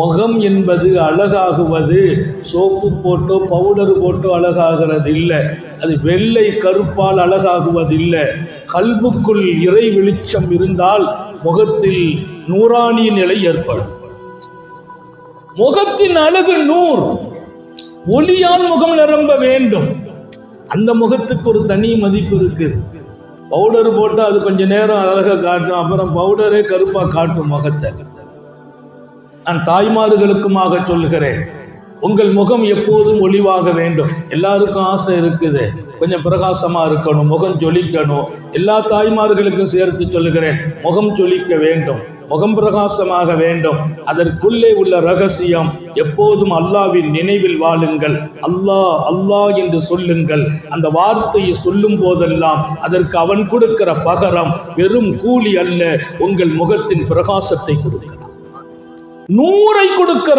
முகம் என்பது அழகாகுவது. சோப்பு போட்டோ பவுடர் போட்டோ அழகாகிறது இல்லை அது வெள்ளை கருப்பால் அழகாகுவது இல்லை கல்புக்குள் இறை வெளிச்சம் இருந்தால் முகத்தில் நூறானி நிலை ஏற்படும். முகத்தின் அழகு நூறு. ஒளியான் முகம் நிரம்ப வேண்டும். அந்த முகத்துக்கு ஒரு தனி மதிப்பு இருக்கு. பவுடர் போட்டால் அது கொஞ்ச நேரம் அழகாக காட்டும். அப்புறம் பவுடரே கருப்பாக காட்டும் முகத்தை. நான் தாய்மார்களுக்குமாக சொல்கிறேன் உங்கள் முகம் எப்போதும் ஒளிவாக வேண்டும். எல்லாருக்கும் ஆசை இருக்குது. கொஞ்சம் பிரகாசமாக இருக்கணும் முகம் ஜொலிக்கணும். எல்லா தாய்மார்களுக்கும் சேர்த்து சொல்லுகிறேன் முகம் ஜொலிக்க வேண்டும் முகம் பிரகாசமாக வேண்டும். அதற்குள்ளே உள்ள ரகசியம் எப்போதும் அல்லாவின் நினைவில் வாழுங்கள். அல்லாஹ் அல்லாஹ் என்று சொல்லுங்கள். அந்த வார்த்தையை சொல்லும் போதெல்லாம் அதற்கு அவன் கொடுக்கிற பகரம் வெறும் கூலி அல்ல உங்கள் முகத்தின் பிரகாசத்தை கொடுக்கிறான் நூறை கொடுக்கிறார்.